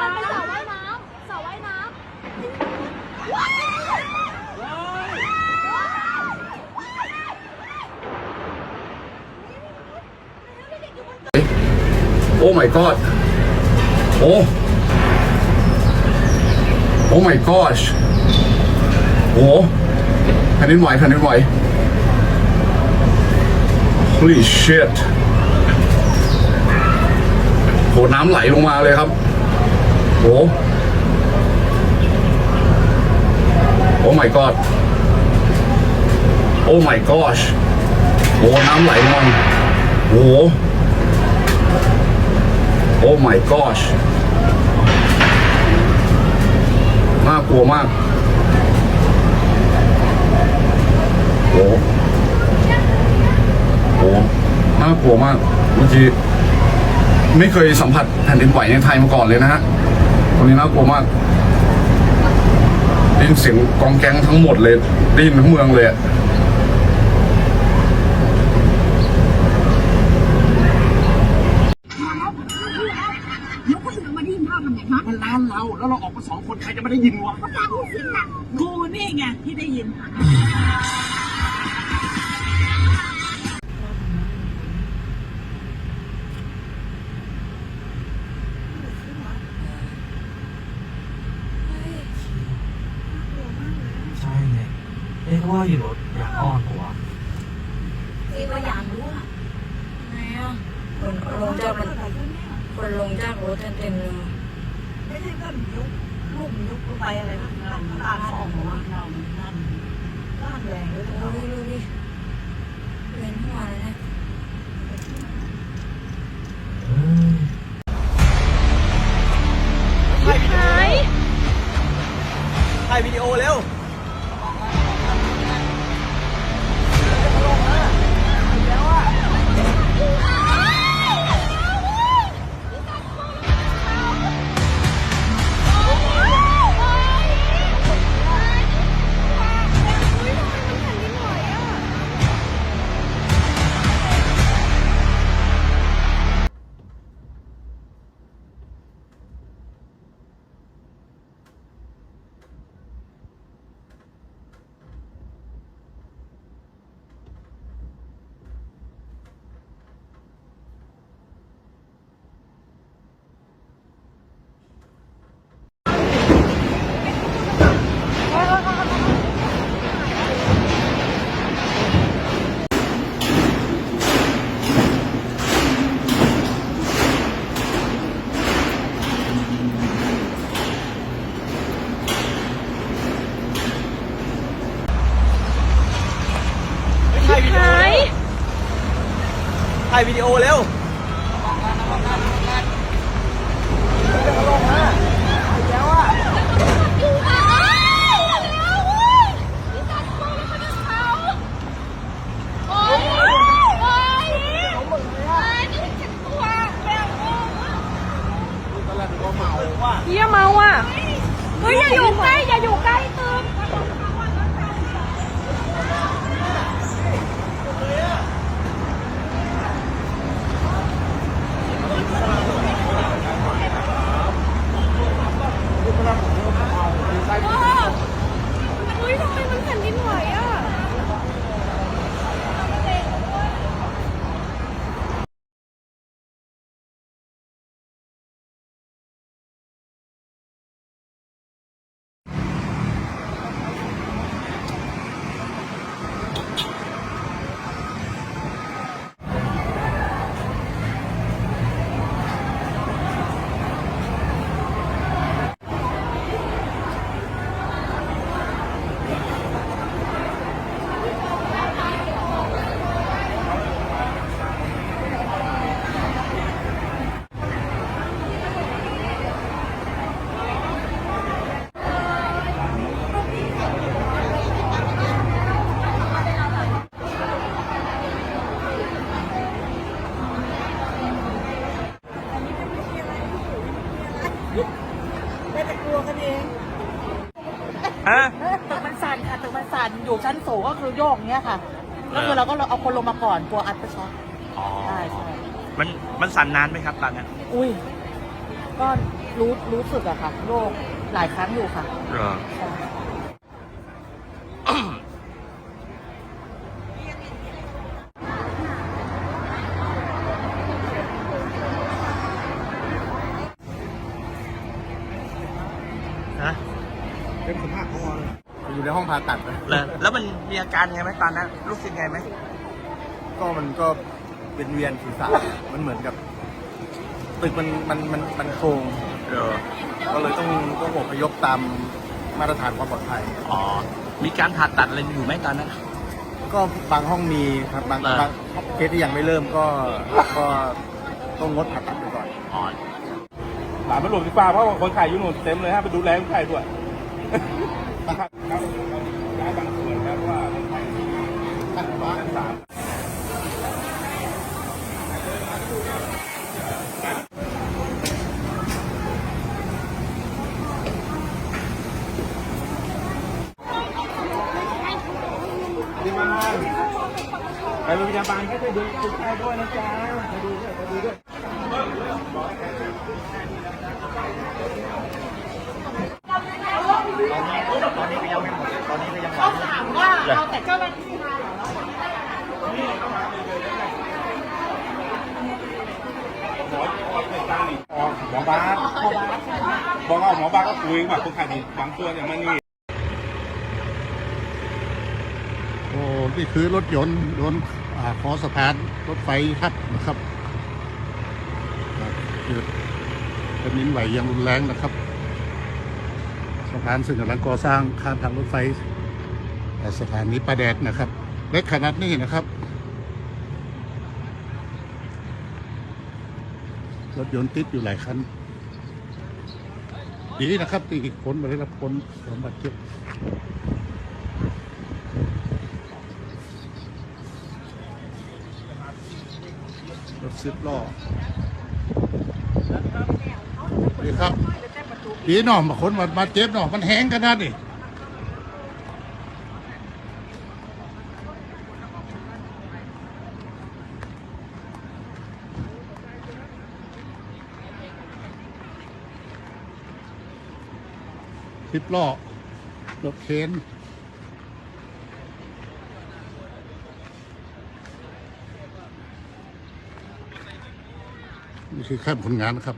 มันเป็นสระว่ายน้ำสระว่ายน้ำว้ายว้าย โอ้ my god โอ้ โอ้ my gosh โอ้แผ่นดินไหวแผ่นดินไหว holy shit โหน้ำไหลลงมาเลยครับโอ้โอ้ my god โอ้ my gosh โอ้น้ำไหลลงมาโอ้ โอ้ my gosh น่ากลัวมาก โอ้โหน่ากลัวมากเมื่อกี้ไม่เคยสัมผัสแผ่นดินไหวในไทยมาก่อนเลยนะฮะตรงนี้น่ากลัวมากได้ยินเสียงกองแก๊งทั้งหมดเลยได้ยินทั้งเมืองเลยอะ แล้วคนอื่นมาได้ยินภาพมันไงฮะ มันร้านเรา แล้วเราออกมาสองคนใครจะไม่ได้ยินวะประกาศผู้สินะกูนี่ไงที่ได้ยิน ใช่ไงเอ๊ะว่าอยู่รถอยากอ้อนหัวที่ว่าอยากรู้อะไหนอะคนลงจากรถคนลงจากรถเต็มๆเลย ไม่ใช่ก็ยุกลูกยุกไปอะไรนะตาสองหัวเราล้านแรงเลยดูดิดูดิเวียนหัวเลยนะหายถ่ายวิดีโอเร็ว วิดีโอเร็ว โอ๊ยโอ๊ยโอ๊ยนี่เจ็บตัวแมวเฮียเมาอะ เฮ้ยอย่าอยู่ใกล้อย่าอยู่ใกล้ตึม ฮะ ตึกมันสั่นค่ะตึกมันสั่ นอยู่ชั้นสูงก็คือโยกเนี้ยค่ะก็คือเราก็เอาคนลงมาก่อนกลัวอัดไปช็อตอ๋อใช่ใช่มันมันสั่นนานไหมครับตอนนั้นอุ้ยก็รู้รู้สึกอะค่ะโยกหลายครั้งอยู่ค่ะเหรอใช่ ผ่าตัดนะแล้วแล้วมันมีอาการไงไหมตอนนั้นรู้สึกไงไหมก็มันก็เป็นเวียนศีรษะมันเหมือนกับ ตึกมันมันมันมันโครงเหรอก็เลยต้องต้องอพยพตามมาตรฐานความปลอดภัย อ๋อ มีการผ่าตัดอะไรอยู่ไหมตอนนั้น ก็บางห้องมีครับบางเหรอบางเคสที่ยังไม่เริ่มก็ก็ต้องงดผ่าตัดไปก่อน อ๋อ หลานมันหลวงดีฟ้าเพราะว่าคนขายอยู่หนุนเต็มเลยฮะไปดูแลคนขายด้วยครับย้ายบางส่วนครับว่าคนขายชั้นสาม ไป โรงพยาบาลก็ไปดูคนไข้ด้วยนะจ๊ะไปดูด้วยไปดูด้วยเอาแต่เจ้าหน้าที่หมอบาสบอกว่าหมอบาสก็คุยว่าคนข้นี่บางส่วอย่างมันนี่โอ้นี่คือรถยนต์โดน ขอสะพานรถไฟทับนะครับเกิดแผ่นดินไหวอย่างรุนแรงนะครับสะพานซึ่งกำลังก่อสร้างข้ามทางรถไฟแต่สถานีประแดดนะครับเล็กขนาดนี้นะครับรถยนต์ติดอยู่หลายคันดีนะครับที่อีกคนมาได้รับคนสมบัติเจ็บ สิบล้อดีครับดีเนาะมาคนมามาเจ็บเนาะมันแห้งกันนะนี่สิบล้อรถเข็น นี่คือขั้นผลงานนะครับ